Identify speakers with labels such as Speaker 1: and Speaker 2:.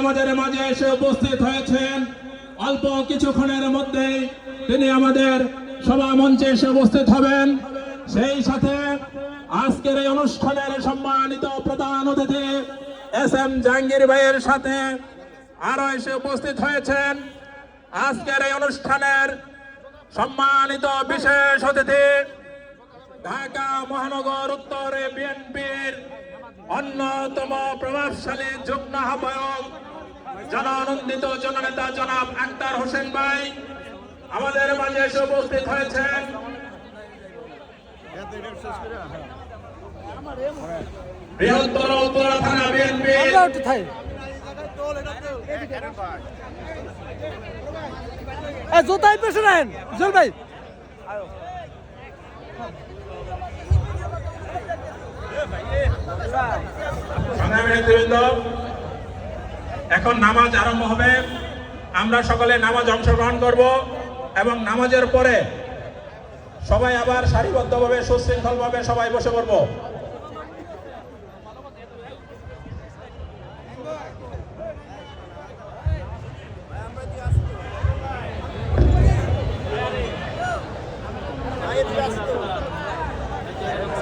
Speaker 1: আমাদের মাঝে এসে উপস্থিত হয়েছেন। অল্প কিছুক্ষণের মধ্যেই তিনি আমাদের সভা মঞ্চে এসে উপস্থিত হবেন। সেই সাথে আজকের এই অনুষ্ঠানের সম্মানিত প্রধান অতিথি এস এম জাহাঙ্গীর ভাইয়ের সাথে আরও এসে উপস্থিত হয়েছেন। আজকের এই অনুষ্ঠানের সম্মানিত বিশেষ অতিথি ঢাকা মহানগর উত্তরে বিএনপির অন্যতম প্রভাবশালী যুগ্ম আহ্বায়ক জনানন্দিত জননেতা জনাব আক্তার হোসেন ভাই আমাদের মাঝে এসে উপস্থিত হয়েছেন। বৃহত্তর উত্তরা থানা বিএনপি।
Speaker 2: জুতাই পেছনে নেন জল ভাই।
Speaker 1: সংগ্রামী নেতৃবৃন্দ এখন নামাজ আরম্ভ হবে আমরা সকলে নামাজ অংশগ্রহণ করব এবং নামাজের পরে সবাই আবার সারিবদ্ধভাবে, সুশৃঙ্খলভাবে সবাই বসে পড়ব Thank you.